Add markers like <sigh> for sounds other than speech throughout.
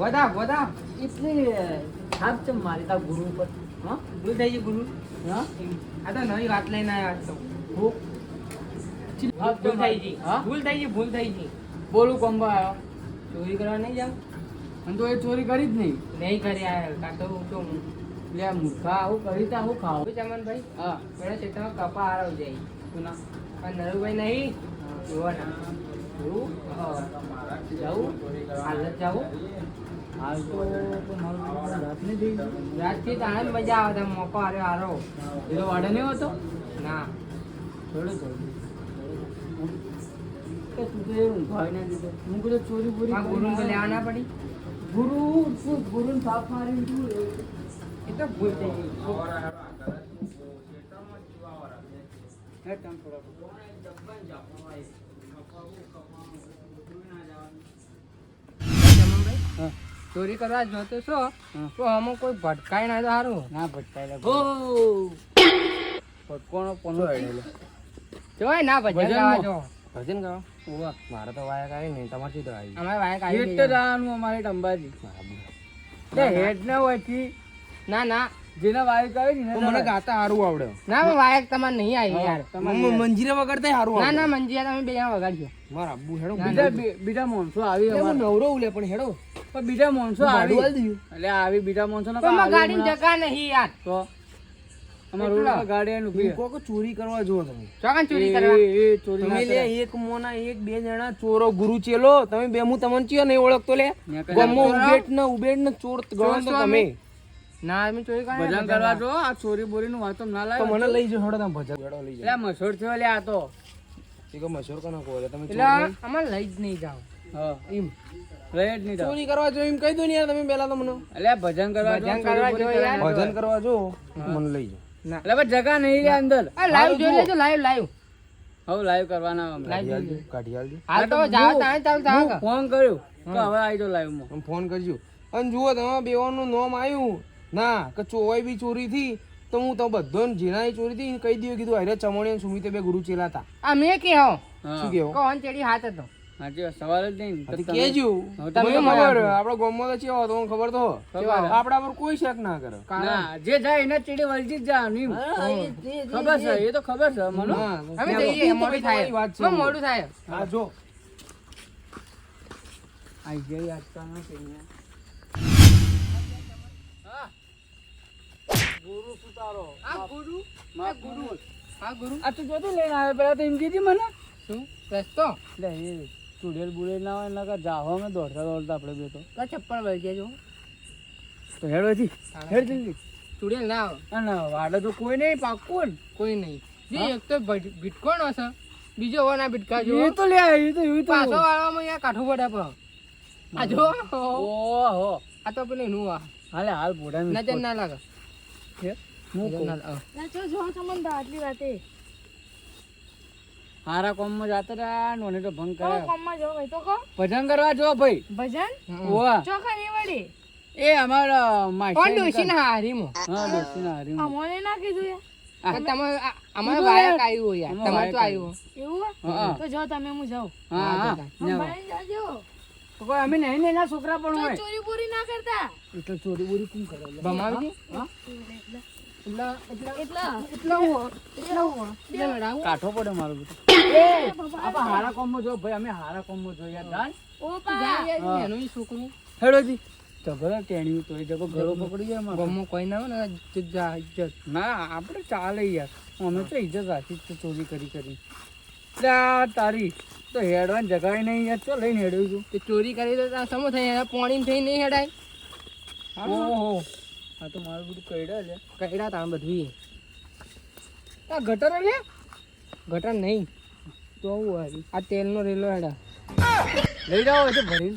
વધા વધા એટલે થાપ ચમ મારી તા ગુરુ ઉપર. હા? ભૂલ થઈ ગઈ ગુરુ? હા? આ તો નવી વાત લઈને આવ્યા તો ભૂલ થઈ ગઈ. ભૂલ થઈ ગઈ ભૂલ થઈ ગઈ. બોલું કોમ્બો આવ્યો ચોરી કરવા નહીં જાવ અને તો એ ચોરી કરી જ નહીં. નહીં કરી આયા. કાં તો હું તો લે મૂર્ખા આવું કરી તા હું ખાવ ચમનભાઈ હા. પેલા ચેતમાં કપા આરવ જાય. સુના પણ નરુભાઈ નહીં? જોવા ના. હા. જવું હાલ જ જાવું હાલ તો રાત મજા આવે છે મોકો આરો એ તો વાડે નહીં હતો? ના. થોડો હું કીધું ચોરી બોરી ગુરુ તો લેવા ના પડી? ગુરુ શું ગુરુ થાપ મારી એ તો ભૂલ થઈ ગઈ. હે. ચોરી કરવા જોતો છો તો આમાં કોઈ ભટકાય ના તો સારું ના ભટકાય હો. ભટકોણો પોનો જોય ના ભજન ગાવા જો. ભજન ગાઓ ઓવા મારે તો વાયક આવી નહીં તમારે શું આવી અમારે વાયક આવી હેડ તો જવાનું અમારે ટંબાજી હેડ ના હોયથી ના ના. જેના વાયક આવે ને મને ગાતા સારું આવડે. ના વાયક તમારે નહીં આવી યાર. મંજીરે વગરતા સારું ના આવડે. ના મંજીરા તમે બે જણા વગાડજો. મારા આબુ હેડો બીજા બીજા માણસો આવી હું નવરો ઉલે પણ હેડો. પણ બીજા માણસો આવી. એટલે આવી બીજા માણસો ના ગાડી જગા નહીં યાર. તો ચોરી કરવા જો તમે. ચોરી કરવા? એ- એ ચોરી ના તમે લે એક મોના એક બે જણા ચોરો ગુરુ ચેલો. તમે બે હું તમને ચિયો નહીં ઓળખતો લે. ગમો ઉબેટ ને ઉબેટ ને ચોર ગણો તમે. ના અમે ચોરી કરવા ભજન કરવા જો આ ચોરી બોરી નું વાતો ના તો મને લઈ જો હેડો તમે ભજન. હેડો લઈ એટલે જાઓ થયો લે આ તો. એ કે મશહૂર કનો કો એટલે તમે એટલે અમાર લઈ જ નહીં જાવ હા. એમ. રહે જ નહીં તો ચોરી કરવા જો એમ કહી દો ને યાર તમે પહેલા તો મને. એટલે ભજન કરવા જો, ભજન કરવા જો યાર. ભજન કરવા જો મને લઈ જાઓ ના. એટલે જગા નહીં રે અંદર. આ લાઈવ જોઈ લેજો લાઈવ લાઈવ. હવે લાઈવ કરવાના લાઈવ કાઢી આલજો, કાઢી તો જાવ તાણે ચાલ હું ફોન કર્યો. તો હવે આવી જાઓ લાઈવમાં ફોન કરજો અને જુઓ તમે બેવાનું નોમ આવ્યું. ના કે ચોવાઈ બી ચોરી થી તો હું તો બધો જેના ચોરી થી કહી દઉં કીધું અરે ચમણી અને સુમિતે બે ગુરુ ચેલા હતા. આ મેં કે હો. શું કેવો? કોણ ચેડી હાથ હતો? સવાલ જ નહીં તો કેજો. ખબર ગામમાં તો ચેવા તો ખબર તો આપડા પર કોઈ શક ના કરે. ના જે જાય એના ચીડી વળજી જ જા ખબર છે એ તો ખબર છે મને? અમે જઈએ મોડું થાય. મોડું હા જો. આઈ. ગુરુ સુતારો. આ ગુરુ? આ ગુરુ આ ગુરુ? આ તું જોતી લઈને આવે પેલા તો એમ કીધી મને. શું? રસ્તો? લે એ ચુડેલ બુડેલ ના હોય એના કરતા જાહો અમે દોડતા દોડતા આપણે બે તો. કા ચપ્પલ વળગ્યા જો? તો હેડવાથી હેડ જલ્દી. ચુડેલ ના આવે ના વાડે તો કોઈ નહીં પાકું કોઈ નહીં. જે એક તો ભટ- ભીટકોણ હશે બીજો હો ના ભીટકા જો એ તો લે એ તો એ તો પાછો વાળવામાં યાર કાઠું પડે પણ. આ જો ઓહો. આ તો પેલું નું આ. હાલે હાલ બોડા નજર ના લાગે. હું નજર કહું. ના લાગે હારા કોમમાં જાતા રહ્યા નોને તો ભંગ કરે કોમમાં જો ભાઈ તો કહો. ભજન કરવા જો ભાઈ. ભજન? ઓવા. ચોખા ની વળી. એ અમારા કોણ ડોસી ના. હારીમો? હા દોસ્તી ના હારી અમોને ના કીધું યાર. આ. તમારે આ- વાયક આવ્યું યાર. અમારે તો વાયક એવું તો જાઓ તમે હું જાઉં. હા જાજો. તો કોઈ અમે નહીં એના છોકરા પણ હોય. ચોરી પૂરી ના કરતા? એટલે ચોરી બોરી કોણ કરે? લે? હા? એટલા એટલા એટલા? એટલા હું એટલા હું કાઠો પડે મારો બેટો આપણે હારા કોમમાં જો ભાઈ અમે હારા કોમમાં જો. યાર જાણ ઓ પા એનું છોકરું. હેડો જી ઝઘડો ટેણ્યું તો એ જગો ગળો પકડી જાય મારો ગમો કોઈ ના હોય ને ઇજ્જત ના આપણે ચાલે યાર. અમે તો ઇજ્જત રાખી જ ચોરી કરી કરી. તારી તો હેડવાની જગાય નહીં યાર. ચો લઈને હેડ્યું છું. તે ચોરી કરી તો સમો થઈ પોણી થઈ નહીં હેડાય? ઓહો. આ તો મારું બધું કઈડા છે. કઈડા તા બધું આ ગટર લે ગટર નહીં. તો આવું હારી આ તેલનો રેલો હેડા. લઈ જાઓ એટલે ભરી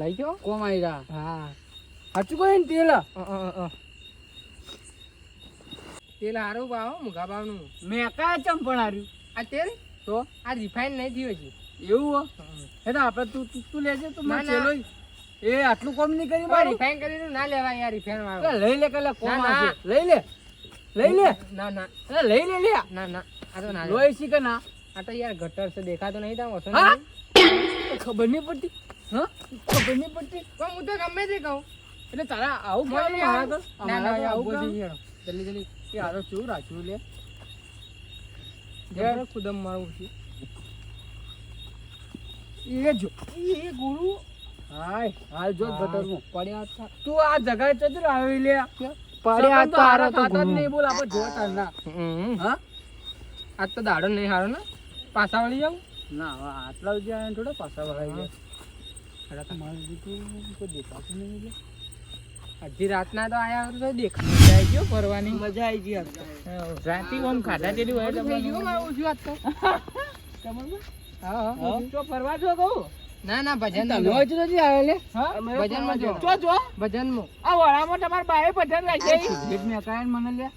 લઈ ગયો કોમ આવી રહ્યા હા. સાચું કહે ને તેલ. તેલ હારું ભાવ મુગા ભાવનું મેં કાચમ ચમ પણ હાર્યું આ તેલ? તો આ રિફાઈન નહીં થયું હજી. એવું હો? તો આપણે તું તું લેજે તો મને ચેલો એ આટલું કોમ નહીં કરી મારી? રિફાઈન કરીને ના લેવાય યાર રિફાઈન વાળો. લઈ લે કલા કોમ ના, ના. લઈ લે. લઈ લે. ના ના. લઈ લે લે. ના ના. આ તો ના. લોહી શી કે ના. આ તો યાર ગટર છે દેખાતો નહીં તા વસો ખબર નહીં પડતી. હા? ખબર નહીં પડતી. પણ હું તો ગમે તે કહું. એટલે તારા આવું ભાઈ આવું જલ્દી જલ્દી. એ હારો ચૂ રાખ્યું લે. કુદમ મારું છે. એ જો એ ગુરુ હાય હાલ જો ગટરમાં પડ્યા હતા. તું આ જગાએ ચતુર આવી લે પડ્યા તો હારો તો ગુરુ. નહીં બોલ આપણે જોતા ના. હા? આજ તો દાડો નહીં હારો ને. પાછા વળી જાઉં ના હવે આટલા થોડા પાછા વળાઈ જાય. અરે તો કોઈ દેખાતું નહીં એટલે. અડધી રાતના તો આયા તો દેખાય મજા આવી ગયો ફરવાની. મજા આવી ગઈ આજ રાતી ઓમ ખાધા જેવી હોય થઈ ગયું મારું ઓછું આજ તો. હા. હા? તો ફરવા જો કહું? ના ના ભજન તમે હોય તો નથી આવે લે? ભજનમાં જો. જો જો. ભજનમાં. આ વડામાં તમાર બાએ ભજન રાખે સિગરેટ મે કાંઈ મને લે.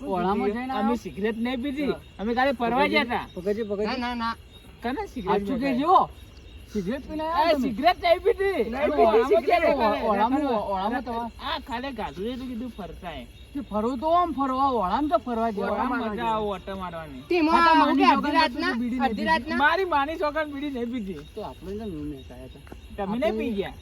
વડામાં જઈને અમે સિગરેટ નહીં પીધી. અમે કાલે ફરવા ગયા હતા. પકડજે ના ના ના. કને સિગરેટ શું કેજો સિગરેટ પીને આ સિગરેટ નહીં પીધી નહીં પીધી સિગરેટ. ઓળામાં ઓળામાં તમારે આ ખાલે ગાધું એટલે કીધું ફરતા એ. ફરવું તો આમ ફરવા ઓળામાં તો ફરવા જેવા. મજા આવો ઓટો મારવાની. અડધી રાતના અડધી રાતના? મારી માની છોકરા બીડી નહીં પીધી. તો આપણે તો નું નહીં ખાયા તમે નહીં પી ગયા?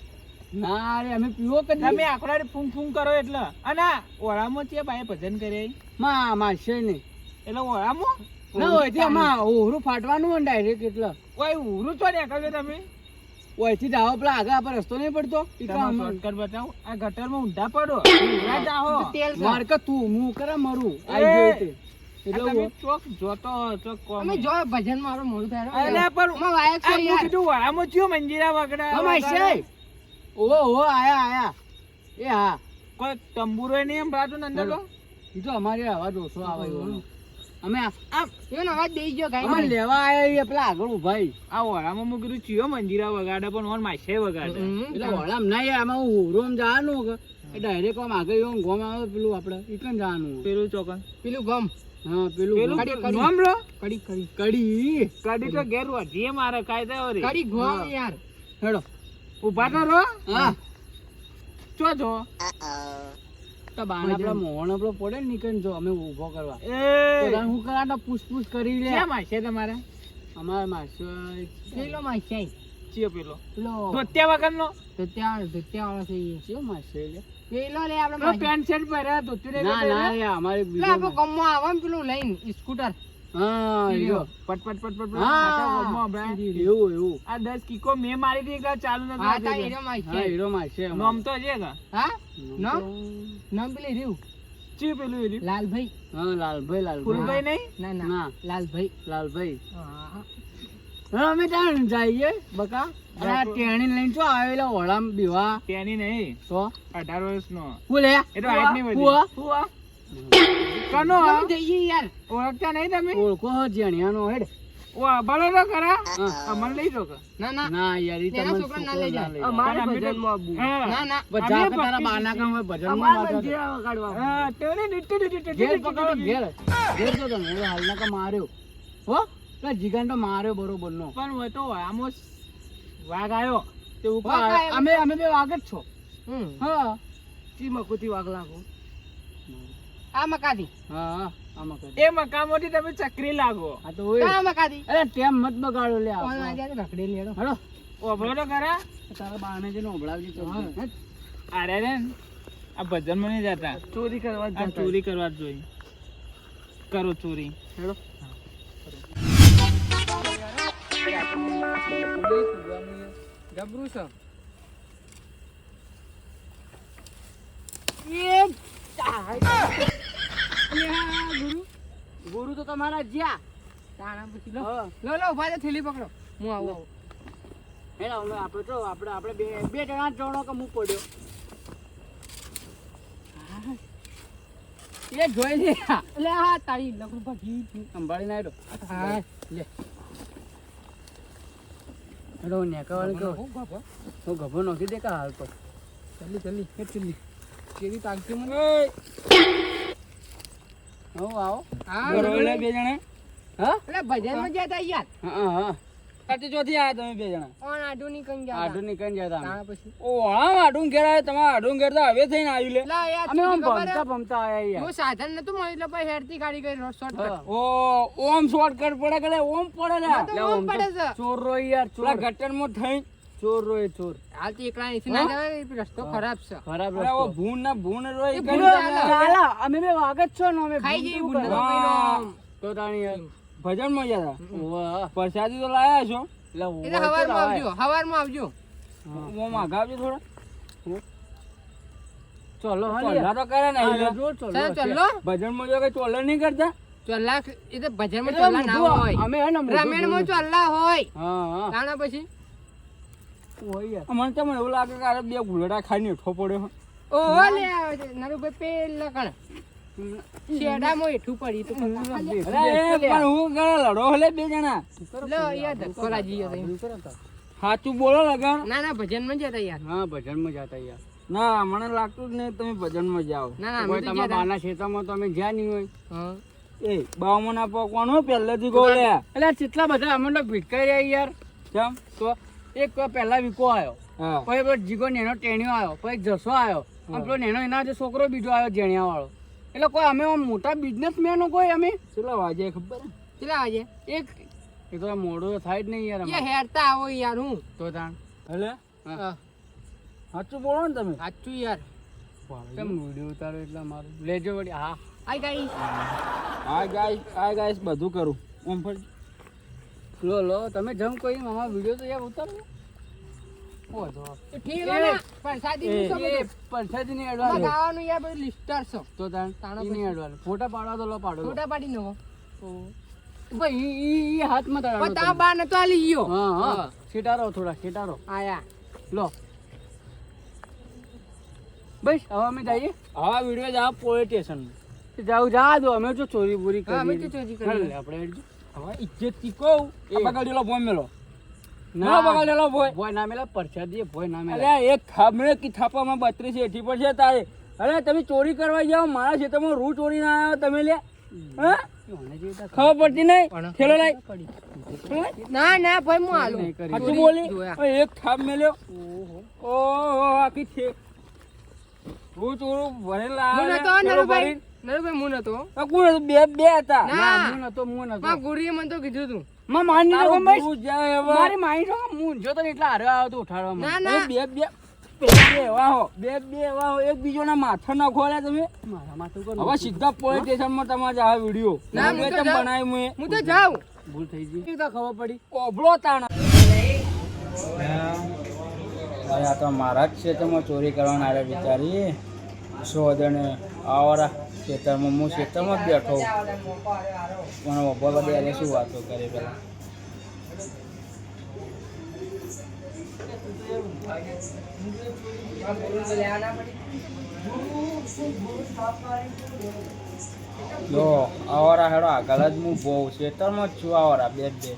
ના અરે અમે પીવો કે તમે આખડા ફૂંક ફૂંક કરો એટલે. અને ઓળામાં ત્યાં બાય ભજન કરે માં મારશે નહીં. એટલે ઓળામાં? ના હોય તે આમાં ઓહરું ફાટવાનું હોય ડાયરેક્ટ એટલે. કોઈ ઉરું તો ને તમે? ઓયથી જાઓ પેલા આગળ આપણે રસ્તો નહીં પડતો. તો શોર્ટકટ બતાવો. આ ગટરમાં ઊંધા પડો. <coughs> જાઓ. તેલ છે. તું હું કરે મરું? આઈ ગયો તે. એટલે ચોક જોતો ચોક કોમ. જો ભજન મારો મોડું થાય અરે પણ માં વાયક છે યાર. કીધું ઓળામાં ચિયો મંજીરા વગડા હા, માસી. ઓહો ઓહો આયા આયા. એ હા. કોઈ તંબુરો નહીં એમ ને અંદર તો? ઈ તો અમારે અવાજ ઓછો આવે. અમે આ- એનો અવાજ દઈ ગયો ગાય અમે લેવા આયા છીએ પેલા આગળ ભાઈ આ ઓળામાં મેં કીધું ચિયો મંજીરા વગાડે પણ ઓન માસે વગાડે. એટલે ઓળામ ના યાર આમાં હોરોમ જવાનું કે? ડાયરેક્ટ આમ આગળ એવું ગોમ આવે પેલું આપણે એ કન જવાનું? પેલું ચોકન. પેલું ગમ. હા પેલું પેલું ગોમ. કડી, કડી. કડી કડી. કડી. કડી તો ઘેર વધીએ મારે કાયદા રે કડી ગોમ યાર. હેડો. ઊભા તો રો હા. ચો જો. તો બાના પેલા મોહણ આપણો પડે ને નીકળ જો અમે ઊભો કરવા. એ! હું કરા પૂછ પૂછ કરી લે. ક્યાં માસે તમારે? અમારા માસ્ટર પેલો માં ચિયો પેલો. પેલો ધોત્યા વગર નો ધોત્યા ધોત્યા વાળો છે ઈ. કયો લે પેલો લે આપણે માસી. પેન્ટ શર્ટ પહેર્યા ધોતી ના ના અમારે બીજો આપણો ગમમાં આવે ને પેલું લઈને સ્કૂટર. હા પટ પટ પટ પટ પટ. હા. આખા ગામમાં હંભળાય. એવું એવું આ દસ કિકો મેં મારી હતી એટલે ચાલુ નતું હા તા હીરો માં છે. હીરો માસ્ટર અમારે. નોમ તો છે કે? હા? નામ નામ પેલી રહ્યું ચિયો પેલું એર્યું? લાલભાઈ. હા લાલભાઈ લાલભાઈ. ફૂલભાઈ નહીં? ના ના ના. લાલભાઈ. લાલભાઈ. હા. હા અમે ત્યાં જઈએ બકા. આ ટેણી લઈને શું આવેલા ઓળામ બીવા. ટેણી નહીં. તો? અઢાર વર્ષ નો? કનો જઈએ યાર. ઓળખતા નહીં તમે? ઓળખો જેણિયાનો હેડ. ઓ ખરા. હા. અમર લઈ જો ના ના. ના યાર ઈ તમને છોકરા ના લઈ જાય. લઈ જાય. અમારે ભજનમાં ના ના. પણ જા કે તારા બાના કામ હોય ભજનમાં ના કાઢવા હા, ટેણી ડીટી ડીટી ઘેર પકડો. ઘેર. ઘેર તો તમે. હાલના કા માર્યો. હો? પેલા જીગાને તો માર્યો બરોબર નો પણ હોય તો આમો વાઘ આવ્યો તે ઉપર અમે અમે બે વાગ જ છો. હમ. હા. ચી મકુતી વાઘ લાગો. આ મકાદી હા આ આમાં એ મકામોથી તમે ચકરી લાગો. આ તો હોય. આ મકાદી અરે ટેમ મત બગાડો લે આ. આ જાય લેડો. હેડો. ઓભળો તો કરા તારા બાને જઈને ઓભળાવજે તો. અરે રે આ ભજન નહીં જતા. ચોરી કરવા જોઈ જતા. ચોરી કરવા જ જોઈએ કરો ચોરી. હેડો. જબરું છે. ગુરુ તો તમારા જ્યાં. તાણા પછી લો. લો લો ઊભા થેલી પકડો. હું આવું. આવું. હવે આપણે તો આપણે આપણે બે બે જણા જણો કે હું પડ્યો? એ જોઈ લે. એટલે હા તારી લગડું ભાગી સંભાળી ના હેડો હા લે. હેડો નેકાવાળી કહો. હું ગભો. નોખી દે કા હાલ તો જલ્દી જલ્દી જલ્દી કેવી તાકતી મને? હો આવો. હા બરોબર બે જણા. હા? એટલે ભજનમાં ગયા તા યાર. હા હા સાચી ચોથી આયા તમે બે જણા. ઓન આડું ની ગયા આઢું નીકળી જતા અમે. પછી. ઓ હા આઢું ઘેર આવ્યા તમારા આઢું ઘેર તો હવે થઈને આવ્યું લે. યાર અમે? ભમતા ભમતા આયા યાર. હું સાધન નતું મળ્યું એટલે પછી હેડતી ગાડી ગઈ શોર્ટકટ. ઓ ઓમ શોર્ટકટ પડે કરે ઓમ પડે લે. ઓમ પડે છે. રો યાર ચોર. ગટરમાં થઈ ચોર રોય ચોર. હાલ તો એકલા એસી ના જવાય એ રસ્તો ખરાબ છે. ખરાબ રસ્તો. ભૂન ના ભૂન રોય ભૂન ચાલે. અમે બે વાગત છો નો અમે ખાઈ જઈ કરે? તો તાણી ભજનમાં ગયા વાહ. પ્રસાદી તો લાયા છો? એટલે હવારમાં આવજો હવારમાં આવજો હું માગાવજો થોડા. ચલો હા તો કરે ને ચલો ભજનમાં જો કઈ ચોલો નહીં કરતા? ચોલ્લા એ તો ભજનમાં ચોલ્લા ના હોય. અમે હે ને મોઢું રમેણમાં જોયું. ચોલ્લા હોય. હા હા. પછી? મને તો એવું લાગે કે અરે બે ગુલડા ખાઈને હેઠો પડ્યો ઓહો લે નરુભાઈ પેલા કણ. શેડામાં હેઠું પડી તો પણ હું કરે લડો હલે બે જણા? લો યાર. સાચું બોલો લગન ના ના ભજનમાં જતા યાર. હા ભજનમાં જતા યાર. ના મને લાગતું જ નહીં તમે ભજનમાં જાઓ કોઈ તમારા બાના ખેતરમાં તો જ્યાં નહીં હોય. એ બાવમાં ના પકવાનું પહેલેથી ગોળ્યા. એટલે કેટલા બધા અમે તો ભીટકાઈ રહ્યા યાર. કેમ? તો એક પહેલા વિકો આવ્યો પછી પેલો જીગો નેનો ટેણ્યો આવ્યો પછી જસો આવ્યો અને પેલો નેનો એના જે છોકરો બીજો આવ્યો જેણિયા વાળો એટલે કોઈ અમે મોટા બિઝનેસમેનો કોઈ અમે. કેટલા વાગે ખબર? કેટલા વાગે? એક. એ તો મોડો થાય જ નહીં યાર એ હેરતા આવો યાર હું. તો તાણ. એટલે સાચું બોલો ને તમે? સાચું યાર. કેમ વીડિયો ઉતારો એટલે મારું લેજો વળી. હા. આઈ ગઈ આ ગાય હાય ગાય બધું કરું. ઓમ ફર લો લો તમે જમ કોઈ મામા વિડિયો તો યાર ઉતારો. ઓ તો ઠીક હો ને નું શું પરસાદી નહીં આમાં અડવાનું. યાર બધું લિસ્ટર છો. તો તાણ તાણો ઈ નહીં ફોટા પાડવા તો લો પાડો. ફોટા પાડી નવો ભાઈ ઈ- ઈ ઈ હાથમાં પણ તળાવો તા બા નતો આલી ગયો હા હા. હા. થોડા શેટારો આયા. લો. બસ હવે અમે જઈએ. આ વીડિયો જા પોલીસ સ્ટેશન. જાવ જા દો અમે જો ચોરી પૂરી હા, અમે કરી તો ચોરી કરી. આપણે. હવે ઇજ્જતથી કહું એ. બગાડેલો ભોય મેલો. ના. ના બગાડેલો ભોય. ભોય ના મેલા પરછા ભોય ના મેલા. અલ્યા એક થાંભલે કી થાપામાં બત્રીસ એઠી પર છે તારે. અરે તમે ચોરી કરવા જાઓ મારા ખેતરમાં રૂ ચોરી ના આવ્યો તમે લે. હા? ખબર પડતી નહીં? ખેલો. ના ના ભાઈ હું હાલું બોલી. એક થાપ મેલ્યો ઓહો. આખી છે રૂ ચોરું ભરેલા આવે, નતો નરુભાઈ ભરીને. નરુભાઈ હું નતો કોણ હતું? બે બે હતા. ના. ના હું નતો હું નતો માં ગુરુએ મને તો કીધું તું. માં માની તારો તો ગમે ગુરુ જાય હવે. મારી માઈ તો હું જો તો એટલે હારે આવ્યો તો ઉઠાડવા ના બે બે બે બે બે બે એવા એક બીજોના માથા ના ખોલ્યા તમે. મારા માથું કર હવે સીધા પોલીસ સ્ટેશનમાં તમારે આ વીડિયો. ના, હું તો બનાવી મેં હું તો જાઉં. ભૂલ થઈ ગઈ. કેવી ખબર પડી? ઓબળો તાણ. અરે આ તો મારા જ ખેતરમાં ચોરી કરવાના આરે બિચારી. સો જણે આવરા. ખેતરમાં હું ખેતરમાં જ બેઠો મને બપોર કરી આજે શું વાતો કરે પેલા? જો, આવરા હેડો, આગળ જ હું બહુ ખેતરમાં જ છું આવરા, બે બે.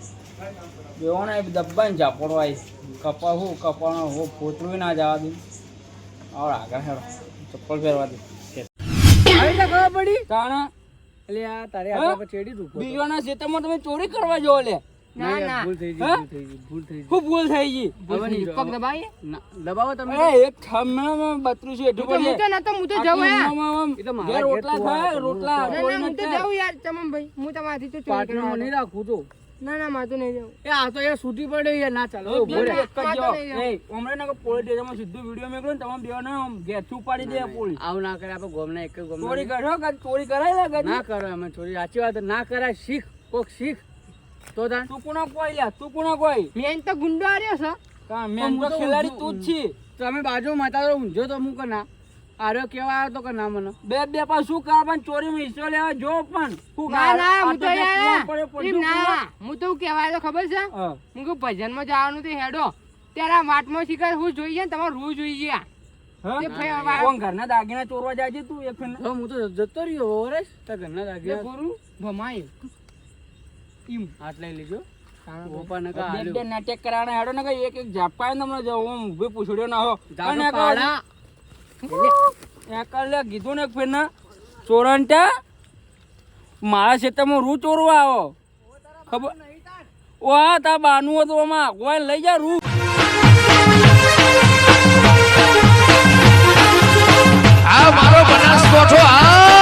બેઓને દબ્બાને ઝાપડો આવી કપા હું કપાનો હું પોતરું ના જવા દઉં. આવરા, આગળ હેડો. ચપ્પલ ફેરવા દે. આવી ખબર પડી? તાણા એટલે આ તારે આગળ પર ચેડી તું બીજોના ખેતરમાં તમે ચોરી કરવા જો લે. ના ના ભૂલ થઈ ગઈ ભૂલ થઈ ગઈ ભૂલ થઈ ગઈ. ખૂબ ભૂલ થઈ ગઈ. હવે પગ દબાઈએ? દબાવો તમે. એક થાંભલામાં બત્રીસ એટલું હું તો નતો હું તો જાઉં યાર. રોટલા થાય રોટલા હું તો જાઉં યાર ચમન ભાઈ હું તમારાથી તો ચોરી કરવા નહીં રાખું તો. ના ના મારે નહીં જાઉં એ આ તો યાર છૂટી પડે યાર ના ચાલો એક ઊભો રે. જ જો. નહીં ઓમરે ના પોલીસ સ્ટેશનમાં સીધું વીડિયો મેકલો ને તમામ બેઓને ના ઘેરથી ઉપાડી દે પોલીસ. આવું ના કરે આપણે ગોમના એક ગોમ ચોરી કરો કે ચોરી કરાય લાગે ના કરો અમે ચોરી સાચી વાત ના કરાય શીખ કોક શીખ. તો તાન? તું કોના કોઈ લ્યા તું કોના કોઈ. મેન તો ગુંડો આર્યો છે. કા મેન તો ખેલાડી તું જ છી. તમે બાજુ માતા ઊંઝો તો હું ના? આર્યો કેવા આવ્યો તો કે ના મને. બે બે પણ શું કરવા પણ ચોરીમાં હિસ્સો લેવા જો પણ. ના ના હું તો યાર ના હું તો કેવા તો ખબર છે? હું. કે ભજનમાં જવાનું તો હેડો. ત્યારે આ વાટમાં શિકાર હું જોઈએ ને તમારે રૂ જોઈએ ઘરના દાગીના ચોરવા જાય છે તું એક હું તો જતો રહ્યો વરસ તો ઘરના દાગીના? ગુરુ ભમાય. એમ હાથ લેજો. તાણા ઓપા ને નાટક હેડો એક એક ઊભી પૂછડ્યો ના હો. એકલે કીધું ને ફેર ના ચોરંટા મારા ક્ષેત્રમાં રૂ ચોરવા આવો. ખબર? ઓહા તા બાનું હતું આમાં. આગવા લઈ જા રૂ. આ મારો બનાસ કોઠો આ